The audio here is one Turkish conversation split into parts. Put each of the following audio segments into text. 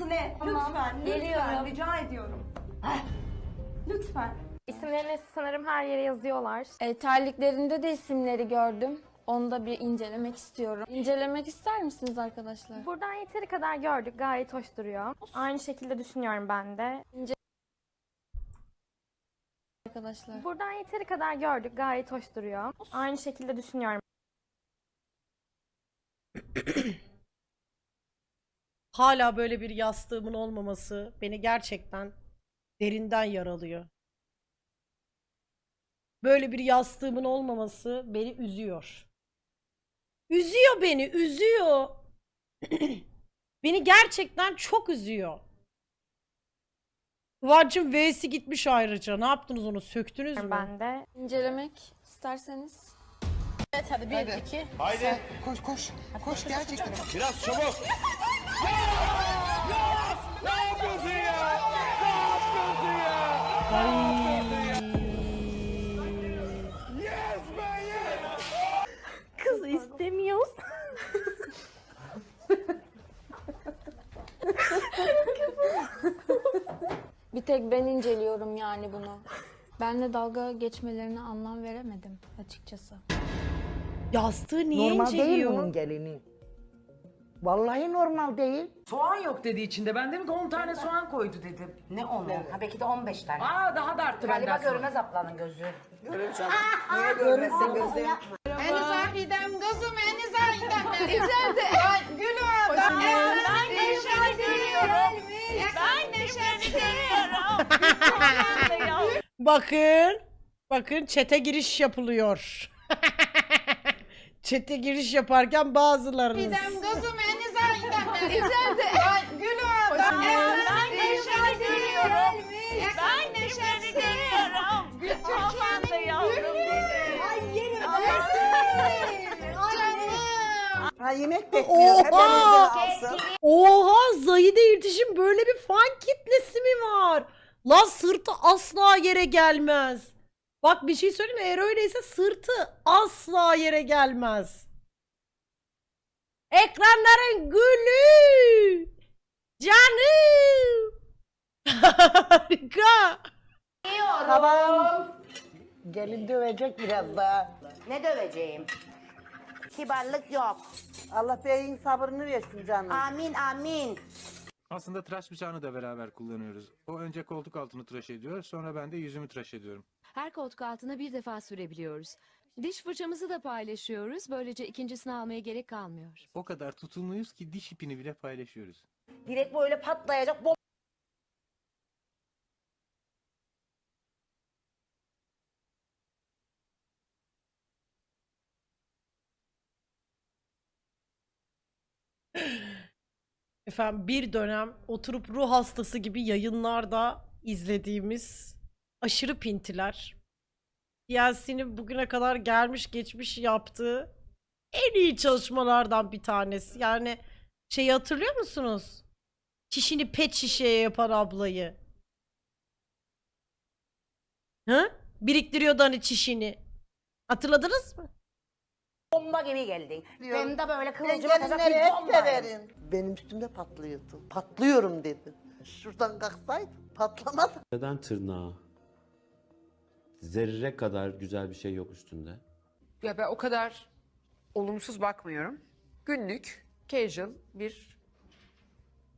sıkıntı ne? Tamam, Lütfen, geliyorum. lütfen rica ediyorum. Lütfen. İsimlerini sanırım her yere yazıyorlar. E, terliklerinde de isimleri gördüm. Onu da bir incelemek istiyorum. İncelemek ister misiniz arkadaşlar? Buradan yeteri kadar gördük. Gayet hoş duruyor. Aynı şekilde düşünüyorum ben de. Arkadaşlar. Buradan yeteri kadar gördük. Gayet hoş duruyor. Aynı şekilde düşünüyorum Hala böyle bir yastığımın olmaması beni gerçekten derinden yaralıyor. Böyle bir yastığımın olmaması beni üzüyor. Üzüyor beni, üzüyor. beni gerçekten çok üzüyor. Kıvancım V'si gitmiş ayrıca. Ne yaptınız onu? Söktünüz mü? ben de. İncelemek isterseniz. Haydi. Koş koş. Koş gerçekten. Biraz çabuk. Kız istemiyoruz. Bir tek ben inceliyorum yani bunu. Benle dalga geçmelerine anlam veremedim açıkçası. Yastığı niye Normal değil inceliyor? bunun gelini. Vallahi normal değil. Soğan yok dedi içinde. Ben dedim ki 10 tane soğan koydu dedim. Ne onu? Ha belki de 15 tane. Aa daha da arttı Galiba benden sonra. görmez ablanın gözü. Niye görmezsin gözü? Bakın. Bakın çete giriş yapılıyor. çete giriş yaparken bazılarınız. Ha yemek bekliyor. Oha! Oha Zahide İrtiş'in böyle bir fan kitlesi mi var? Lan sırtı asla yere gelmez. Bak bir şey söyleyeyim mi? Eğer öyleyse sırtı asla yere gelmez. Ekranların gülü. Canım. Harika. Tamam. Gelin dövecek biraz daha. Ne döveceğim? Kibarlık yok. Allah beyin sabrını versin canım. Amin amin. Aslında tıraş bıçağını da beraber kullanıyoruz. O önce koltuk altını tıraş ediyor, sonra ben de yüzümü tıraş ediyorum. Her koltuk altına bir defa sürebiliyoruz. Diş fırçamızı da paylaşıyoruz. Böylece ikincisini almaya gerek kalmıyor. O kadar tutumluyuz ki diş ipini bile paylaşıyoruz. Direkt böyle patlayacak. Bom Efendim bir dönem oturup ruh hastası gibi yayınlarda izlediğimiz aşırı pintiler. TLC'nin bugüne kadar gelmiş geçmiş yaptığı en iyi çalışmalardan bir tanesi. Yani şeyi hatırlıyor musunuz? Çişini pet şişeye yapan ablayı. Hı? Biriktiriyordu hani çişini. Hatırladınız mı? bomba gibi geldin. Ben de böyle kıvılcım atacak bir hep bomba. severim. Benim üstümde patlıyordu. Patlıyorum dedi. Şuradan kalksaydı patlamadı. Neden tırnağı? Zerre kadar güzel bir şey yok üstünde. Ya ben o kadar olumsuz bakmıyorum. Günlük, casual bir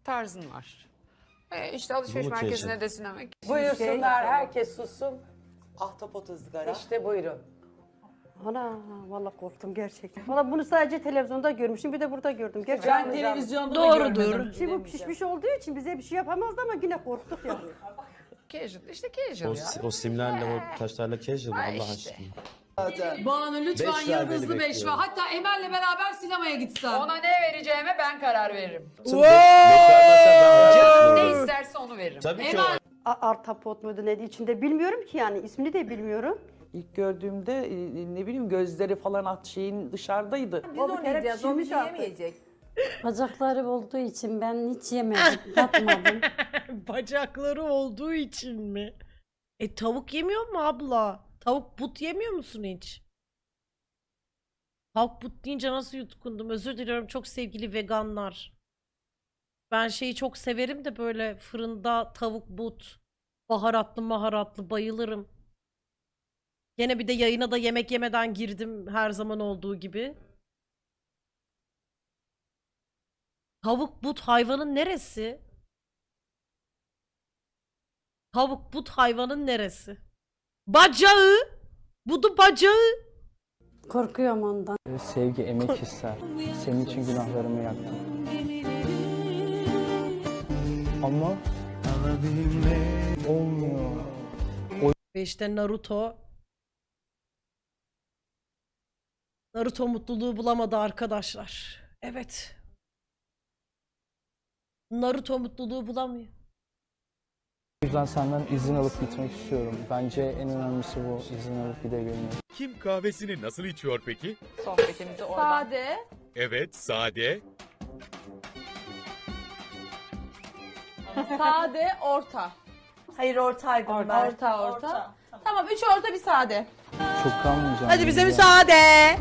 tarzın var. E işte alışveriş Bu mu merkezine casual? de sinemek. Buyursunlar herkes sussun. Ahtapot ızgara. İşte buyurun. Ana vallahi korktum gerçekten. Valla bunu sadece televizyonda görmüştüm bir de burada gördüm. Ben Gerçekten. televizyonda da Doğrudur. görmedim. Şimdi bu pişmiş olduğu için bize bir şey yapamazdı ama yine korktuk ya. Casual, işte O, casual ya. o simlerle o taşlarla casual Ha Allah işte. aşkına. Banu lütfen Beş ver beni yıldızlı beş ver. bekliyorum. Hatta Emel'le beraber sinemaya gitsen. Ona ne vereceğime ben karar veririm. Ben hayal Ne etmiyorum. isterse onu veririm. Tabii ki Emel- Artapot muydu neydi içinde bilmiyorum ki yani ismini de bilmiyorum. İlk gördüğümde e, ne bileyim gözleri falan at şeyin dışarıdaydı. Biz onu yiyeceğiz, o bizi yemeyecek. Bacakları olduğu için ben hiç yemedim, tatmadım. Bacakları olduğu için mi? E tavuk yemiyor mu abla? Tavuk but yemiyor musun hiç? Tavuk but deyince nasıl yutkundum? Özür diliyorum çok sevgili veganlar. Ben şeyi çok severim de böyle fırında tavuk but, baharatlı maharatlı bayılırım. Gene bir de yayına da yemek yemeden girdim her zaman olduğu gibi. Tavuk but hayvanın neresi? Tavuk but hayvanın neresi? Bacağı. Budu bacağı. Korkuyorum ondan. Sevgi emek ister. Senin için günahlarımı yaktım. Ama olmuyor. Ve işte Naruto. Naruto mutluluğu bulamadı arkadaşlar. Evet. Naruto mutluluğu bulamıyor. O yüzden senden izin alıp gitmek istiyorum. Bence en önemlisi bu izin alıp gidebilmek. Kim kahvesini nasıl içiyor peki? Sohbetimizi oradan. Sade. Evet, sade. Sade, orta. Hayır ortaydım ben. Orta, orta. Tamam, üç orta bir sade. Çok kalmayacağım. Hadi bize ya. müsaade.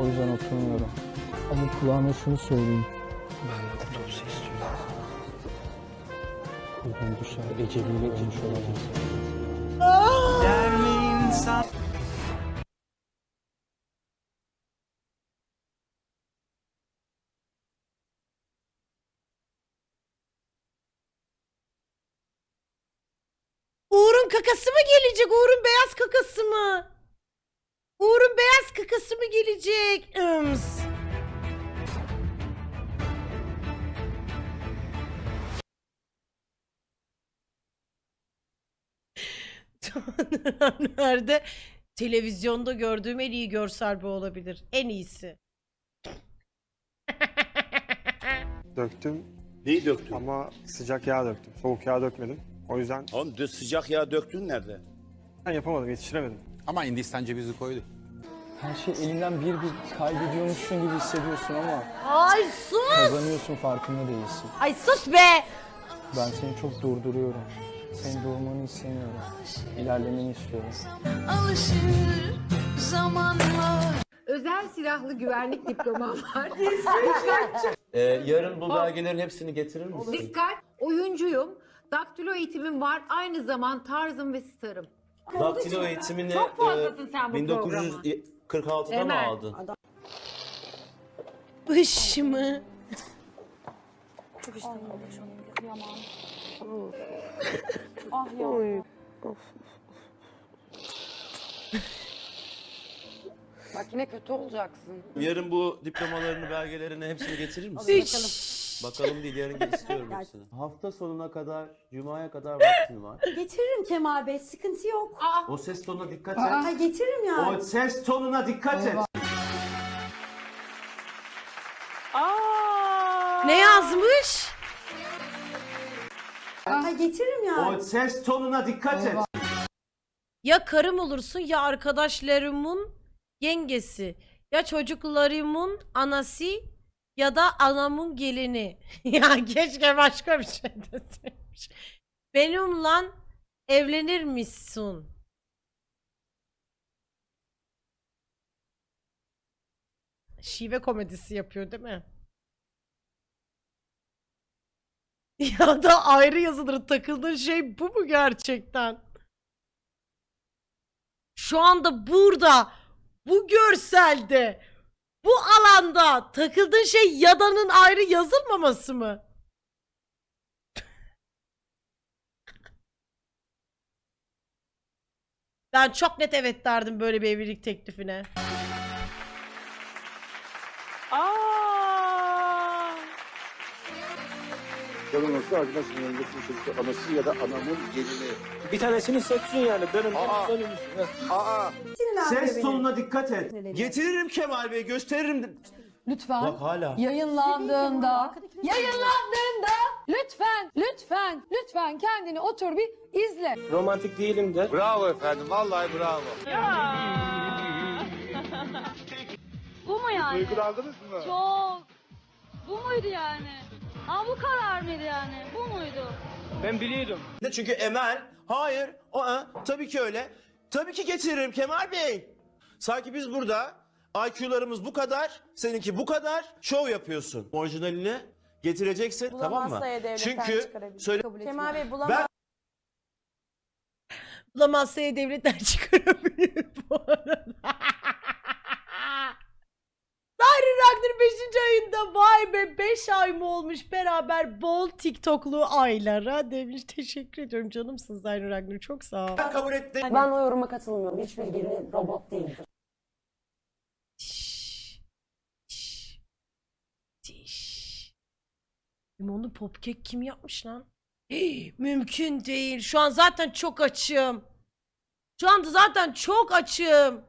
O yüzden oturmuyorum. Ama kulağına şunu söyleyeyim. Ben de otobüsü istiyorum. Buradan düşer, eceliyle ölmüş olabilirsin. Uğur'un kakası mı gelecek? Uğur'un beyaz kakası mı? Uğur'un beyaz kakası mı gelecek? Ims. Nerede? Televizyonda gördüğüm en iyi görsel bu olabilir. En iyisi. Döktüm Neyi döktün? ama sıcak yağ döktüm. Soğuk yağ dökmedim. O yüzden Oğlum düz sıcak yağ döktün nerede? ben yapamadım, yetiştiremedim. Ama Hindistan cevizi koydu. Her şey elinden bir bir kaybediyormuşsun gibi hissediyorsun ama Ay sus! kazanıyorsun farkında değilsin. Ay sus be! Ben seni çok durduruyorum. Senin durmanı istemiyorum. İlerlemeni istiyorum. Özel silahlı güvenlik diplomam var. Ee, yarın bu belgelerin hepsini getirir misin? Dikkat, oyuncuyum. Daktilo eğitimim var. Aynı zaman tarzım ve starım. Daktilo eğitimini Çok fazlasın sen bu 1946'da mı Emel. aldın? Iş mı? Bak yine kötü olacaksın. Yarın bu diplomalarını, belgelerini hepsini getirir misin? Iş. Bakalım değil yarın gel istiyorum hepsini. Hafta sonuna kadar, cumaya kadar vaktin var. Getiririm Kemal Bey, sıkıntı yok. O ses tonuna dikkat Ay getiririm ya. O ses tonuna dikkat et. Ne yazmış? Ay getiririm ya. O ses tonuna dikkat et. Ya karım olursun ya arkadaşlarımın yengesi. Ya çocuklarımın anası ya da anamın gelini. ya keşke başka bir şey deseymiş. Benimle evlenir misin? Şive komedisi yapıyor değil mi? Ya da ayrı yazılır takıldığın şey bu mu gerçekten? Şu anda burada bu görselde bu alanda takıldığın şey yadanın ayrı yazılmaması mı? Ben çok net evet derdim böyle bir evlilik teklifine. Yanılması arkadaşımın yengesi çocuk anası ya da anamın gelini. Bir tanesini seçsin yani. Benim Aa. Aa, Ses tonuna dikkat et. Getiririm Kemal Bey, gösteririm. Lütfen. Bak hala. Yayınlandığında, yayınlandığında lütfen, lütfen, lütfen kendini otur bir izle. Romantik değilim de. bravo efendim, vallahi bravo. Bu mu yani? Duygulandınız mı? Çok. Bu muydu yani? Aa bu karar mıydı yani? Bu muydu? Ben biliyordum. Çünkü Emel, hayır, o, tabii ki öyle. Tabii ki getiririm Kemal Bey. Sanki biz burada IQ'larımız bu kadar, seninki bu kadar şov yapıyorsun. Orijinalini getireceksin tamam mı? Bulamazsa devletten Çünkü çıkarabilir. söyle Kabul Kemal etmiyorum. Bey bulamaz. ben Bulamazsa devletten çıkarabilir bu arada. Daire Ragnar 5. ayında vay be 5 ay mı olmuş beraber bol TikToklu aylara demiş. Teşekkür ediyorum canımsınız Daire Ragnar çok sağ ol. ben kabul ettim. Ben o yoruma katılmıyorum. Hiçbir gelin robot değildir. Limonlu popkek kim yapmış lan? Hii, mümkün değil. Şu an zaten çok açım. Şu anda zaten çok açım.